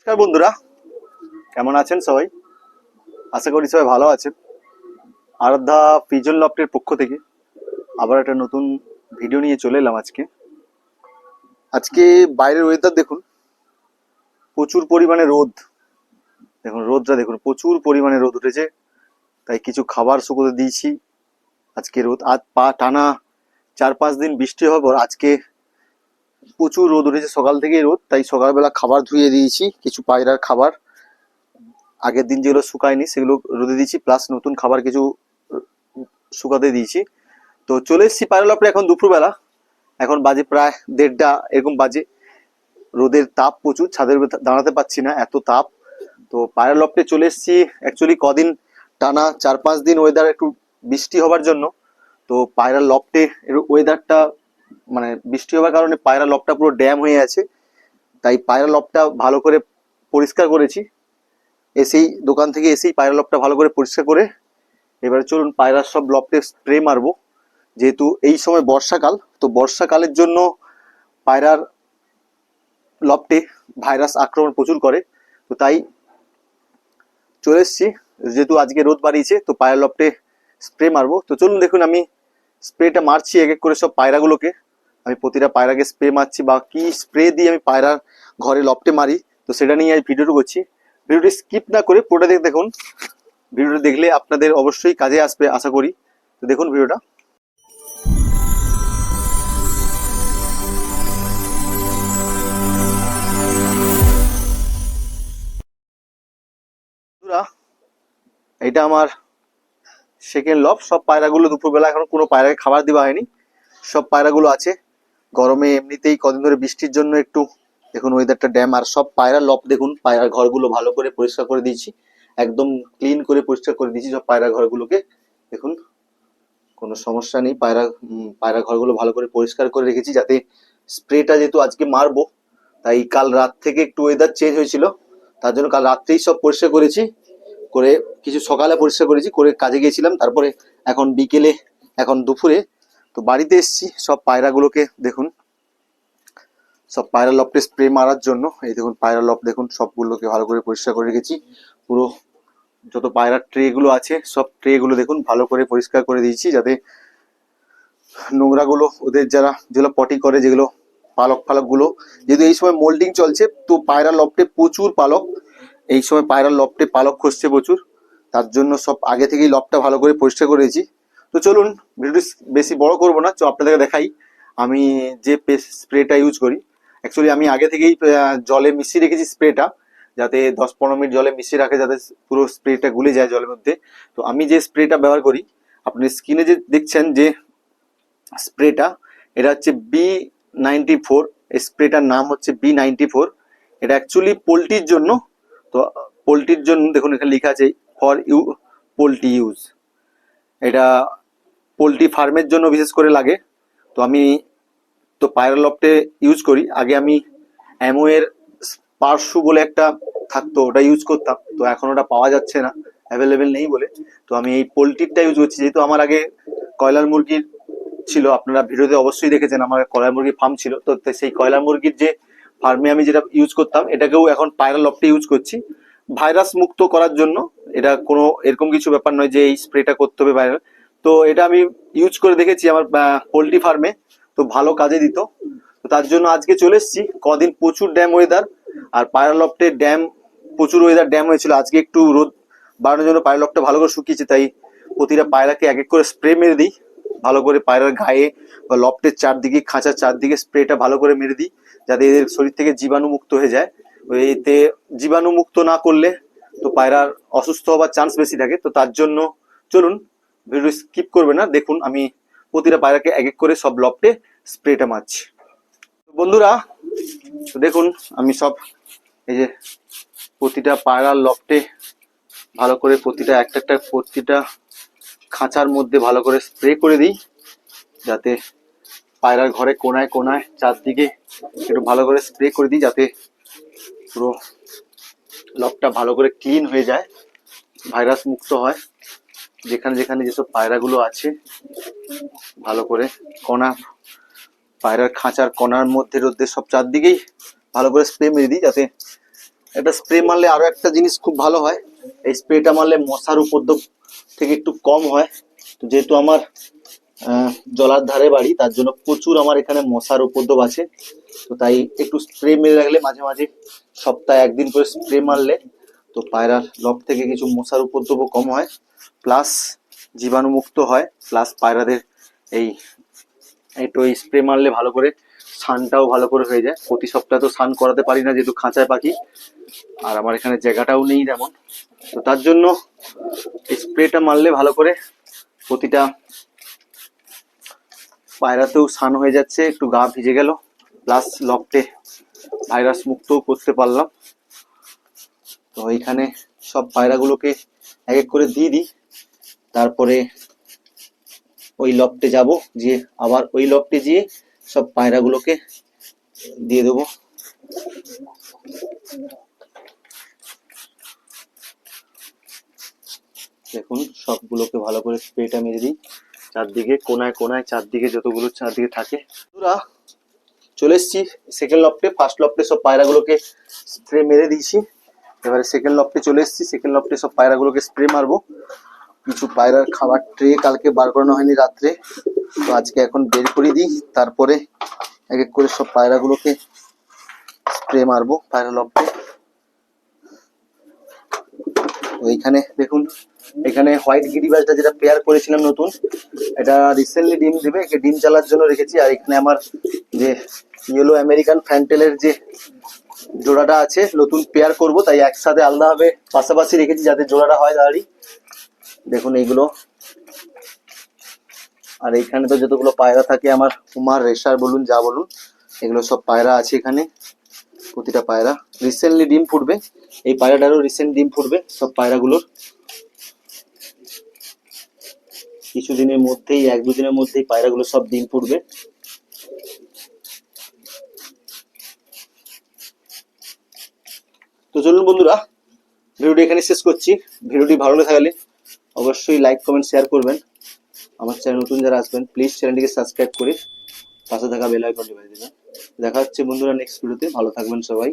নমস্কার বন্ধুরা। কেমন আছেন সবাই? আশা করি সবাই ভালো আছেন। আরাধ্যা পিজন লফটের পক্ষ থেকে আবার একটা নতুন ভিডিও নিয়ে চলে এলাম আজকে। আজকে বাইরের ওয়েদার দেখুন, প্রচুর পরিমাণে রোদ। দেখুন, রোদটা দেখুন, প্রচুর পরিমাণে রোদ উঠেছে। তাই কিছু খাবার শুকোতে দিয়েছি। আজকে রোদ, আজ পা টানা চার পাঁচ দিন বৃষ্টি হওয়ার পর আজকে প্রচুর রোদ উঠেছে, সকাল থেকেই রোদ, তাই সকালবেলা খাবার ধুয়ে দিয়েছি, কিছু পায়রার খাবার। আগের দিন যেগুলো শুকায়নি, সেগুলো রোদে দিয়েছি প্লাস নতুন খাবার কিছু শুকাতে দিয়েছি। তো চলে এসেছি পায়রা লপড়ে এখন দুপুরবেলা। এখন বাজে প্রায় দেড়টা, এরকম বাজে। রোদের তাপ প্রচুর, ছাদের দাঁড়াতে পারছি না, এত তাপ। তো পায়রা লপটে চলে এসেছি অ্যাকচুয়ালি কদিন টানা, চার পাঁচ দিন ওয়েদার একটু বৃষ্টি হবার জন্য। তো পায়রা লপটে ওয়েদারটা মানে বৃষ্টি হওয়ার কারণে পায়রা লবটা পুরো ড্যাম হয়ে আছে। তাই পায়রা লবটা ভালো করে পরিষ্কার করেছি। এসেই, দোকান থেকে এসেই পায়রা লবটা ভালো করে পরিষ্কার করে এবারে চলুন পায়রার সব লবটে স্প্রে মারবো। যেহেতু এই সময় বর্ষাকাল, তো বর্ষাকালের জন্য পায়রার লবটে ভাইরাস আক্রমণ প্রচুর করে। তো তাই চলে এসছি। যেহেতু আজকে রোদ বাড়িয়েছে, তো পায়রা লবটে স্প্রে মারবো। তো চলুন দেখুন আমি স্প্রেটা মারছি, এক এক করে সব পায়রাগুলোকে। আমি প্রতিটা পায়রাকে স্প্রে মারছি বা কি স্প্রে দিয়ে আমি পায়রার ঘরে লপটে মারি, তো সেটা নিয়ে আমি ভিডিওটা করছি। ভিডিওটি স্কিপ না করে পুরোটা দেখে দেখুন। ভিডিওটা দেখলে আপনাদের অবশ্যই কাজে আসবে, আশা করি। তো দেখুন ভিডিওটা এটা আমার সেকেন্ড লব সব পায়রাগুলো দুপুরবেলা এখন কোনো পায়রাকে খাবার দেওয়া হয়নি। সব পায়রাগুলো আছে। গরমে এমনিতেই কদিন ধরে বৃষ্টির জন্য একটু, দেখুন ওয়েদারটা ড্যাম আর সব পায়রা লপ, দেখুন পায়রার ঘরগুলো ভালো করে পরিষ্কার করে দিয়েছি, একদম ক্লিন করে পরিষ্কার করে দিয়েছি, সব পায়রা ঘরগুলোকে। দেখুন, কোনো সমস্যা নেই, পায়রা পায়রা ঘরগুলো ভালো করে পরিষ্কার করে রেখেছি, যাতে স্প্রেটা যেহেতু আজকে মারবো, তাই কাল রাত থেকে একটু ওয়েদার চেঞ্জ হয়েছিল, তার জন্য কাল রাত্রেই সব পরিষ্কার করেছি, করে কিছু সকালে পরিষ্কার করেছি, করে কাজে গিয়েছিলাম, তারপরে এখন বিকেলে, এখন দুপুরে তো বাড়িতে এসেছি, সব পায়রাগুলোকে দেখুন। সব পায়রা লপটে স্প্রে মারার জন্য, এই দেখুন পায়রা লপ, দেখুন সবগুলোকে ভালো করে পরিষ্কার করে রেখেছি। পুরো যত পায়রার ট্রে গুলো আছে, সব ট্রে গুলো দেখুন ভালো করে পরিষ্কার করে দিয়েছি, যাতে নোংরাগুলো ওদের যারা, যেগুলো পটি করে, যেগুলো পালক ফালকগুলো যেহেতু এই সময় মোল্ডিং চলছে, তো পায়রা লপটে প্রচুর পালক, এই সময় পায়রা লপটে পালক খসছে প্রচুর, তার জন্য সব আগে থেকেই লবটা ভালো করে পরিষ্কার করেছি তো চলুন ভিডিওটি বেশি বড় করব না তো আপনাদেরকে দেখাই। আমি যে স্প্রেটা ইউজ করি অ্যাকচুয়ালি আমি আগে থেকেই জলে মিশিয়ে রেখেছি স্প্রেটা, যাতে দশ পনেরো মিনিট জলে মিশিয়ে রাখে, যাতে পুরো স্প্রেটা গুলে যায় জলের মধ্যে। তো আমি যে স্প্রেটা ব্যবহার করি, আপনি স্কিনে যে দেখছেন যে স্প্রেটা, এটা হচ্ছে বি নাইনটি ফোর স্প্রেটার নাম হচ্ছে বি নাইনটি ফোর এটা অ্যাকচুয়ালি পোলট্রির জন্য, তো পোলট্রির জন্য দেখুন এখানে লেখা আছে ফর ইউ পোলট্রি ইউজ এটা পোলট্রি ফার্মের জন্য বিশেষ করে লাগে। তো আমি তো পায়রালপটে ইউজ করি। আগে আমি অ্যামোয়ের পার্সু বলে একটা থাকতো, ওটা ইউজ করতাম। তো এখন ওটা পাওয়া যাচ্ছে না অ্যাভেলেবেল নেই বলে। তো আমি এই পোলট্রিটা ইউজ করছি। যেহেতু আমার আগে কয়লার মুরগির ছিল, আপনারা ভিডিওতে অবশ্যই দেখেছেন, আমার কয়লার মুরগির ফার্ম ছিল। তো সেই কয়লার মুরগির যে ফার্মে আমি যেটা ইউজ করতাম, এটাকেও এখন পায়রালপটে ইউজ করছি। ভাইরাস মুক্ত করার জন্য, এটা কোনো এরকম কিছু ব্যাপার নয় যে এই স্প্রেটা করতে হবে ভাইরাস তো এটা আমি ইউজ করে দেখেছি আমার পোলট্রি ফার্মে তো ভালো কাজে দিত। তো তার জন্য আজকে চলে এসেছি। কদিন প্রচুর ড্যাম ওয়েদার আর পায়রালপটে ড্যাম প্রচুর ওয়েদার ড্যাম হয়েছিল। আজকে একটু রোদ বাড়ানোর জন্য পায়রালপটা ভালো করে শুকিয়েছে, তাই প্রতিটা পায়রাকে এক এক করে স্প্রে মেরে দিই। ভালো করে পায়রার গায়ে বা লপটের চারদিকে, খাঁচার চারদিকে স্প্রেটা ভালো করে মেরে দিই, যাতে এদের শরীর থেকে জীবাণু মুক্ত হয়ে যায়। এতে জীবাণু মুক্ত না করলে তো পায়রার অসুস্থ হওয়ার চান্স বেশি থাকে। তো তার জন্য চলুন ভিডিও স্কিপ করবে না। দেখুন, আমি প্রতিটা পায়রাকে এক এক করে সব লপটে স্প্রেটা মারছি। বন্ধুরা দেখুন, আমি সব এই যে প্রতিটা পায়রার লপটে ভালো করে প্রতিটা, একটা একটা প্রতিটা খাঁচার মধ্যে ভালো করে স্প্রে করে দিই, যাতে পায়রার ঘরে কোনায় কোনায় চারদিকে একটু ভালো করে স্প্রে করে দিই, যাতে পুরো লকটা ভালো করে ক্লিন হয়ে যায় ভাইরাস মুক্ত হয়। যেখানে যেখানে যেসব পায়রাগুলো আছে, ভালো করে কণা, পায়রার খাঁচার কণার মধ্যে রোদ্দের সব চারদিকেই ভালো করে স্প্রে মেরে দিই যাতে এটা স্প্রে মারলে আরও একটা জিনিস খুব ভালো হয়। এই স্প্রেটা মারলে মশার উপদ্রব থেকে একটু কম হয়। তো যেহেতু আমার জলার ধারে বাড়ি, তার জন্য প্রচুর আমার এখানে মশার উপদ্রব আছে। তো তাই একটু স্প্রে মেরে রাখলে মাঝে মাঝে সপ্তাহে একদিন করে স্প্রে মারলে তো পায়রার লব থেকে কিছু মশার উপদ্রবও কম হয়। প্লাস জীবাণুমুক্ত হয়, প্লাস পায়রাদের এই, একটু এই স্প্রে মারলে ভালো করে স্নানটাও ভালো করে হয়ে যায়। প্রতি সপ্তাহে তো সান করাতে পারি না, যেহেতু খাঁচায় পাখি। আর আমার এখানে জায়গাটাও নেই তেমন। তো তার জন্য স্প্রেটা মারলে ভালো করে প্রতিটা পায়রাতেও স্নান হয়ে যাচ্ছে, একটু গা ভিজে গেল। প্লাস লকটে ভাইরাস মুক্তও করতে পারলাম। তো এইখানে সব পায়রাগুলোকে এক এক করে দিয়ে দিই। তারপরে ওই লকটে যাব যে আবার ওই লকটে গিয়ে সব পায়রাগুলোকে দিয়ে দেবো। দেখুন, সবগুলোকে ভালো করে স্প্রেটা মেরে দিই। চারদিকে, কোনায় কোনায়, চারদিকে যতগুলো চারদিকে থাকে। বন্ধুরা, চলে এসেছি সেকেন্ড লফটে ফার্স্ট লফটে সব পায়রাগুলোকে স্প্রে মেরে দিয়েছি। এবারে সেকেন্ড লফটে চলে এসেছি। সেকেন্ড লফটে সব পায়রাগুলোকে স্প্রে মারবো। কিছু পায়রার খাবার ট্রে কালকে বার করানো হয়নি রাত্রে। তো আজকে এখন বের করে দিই। তারপরে এক এক করে সব পায়রাগুলোকে স্প্রে মারবো পায়রা লফটে এইখানে দেখুন, এখানে হোয়াইট গিরিবাজটা যেটা পেয়ার করেছিলাম নতুন, এটা রিসেন্টলি ডিম দেবে। একে ডিম চালার জন্য রেখেছি। আর এখানে আমার যে ইয়েলো আমেরিকান ফ্যান্টেলের যে জোড়াটা আছে, নতুন পেয়ার করব, তাই একসাথে আলাদাভাবে পাশাপাশি রেখেছি যাতে জোড়াটা হয় তাড়াতাড়ি দেখুন এইগুলো। আর এইখানে তো যতগুলো পায়রা থাকে, আমার কুমার, রেশার বলুন, যা বলুন, এগুলো সব পায়রা আছে এখানে, প্রতিটা পায়রা। রিসেন্টলি ডিম ফুটবে, এই পায়রাটারও রিসেন্ট ডিম ফুটবে, সব পায়রাগুলোর। কিছুদিনের মধ্যেই, এক দুদিনের মধ্যেই পায়রাগুলো সব ডিম ফুটবে। চলুন বন্ধুরা, ভিডিওটি এখানে শেষ করছি। ভিডিওটি ভালো লেগে থাকলে অবশ্যই লাইক কমেন্ট শেয়ার করবেন। আমার চ্যানেল নতুন যারা আসবেন প্লিজ চ্যানেলটিকে সাবস্ক্রাইব করে পাশে থাকা বেল আইকনটি বাজিয়ে দেবেন। দেখা হচ্ছে বন্ধুরা নেক্সট ভিডিওতে ভালো থাকবেন সবাই।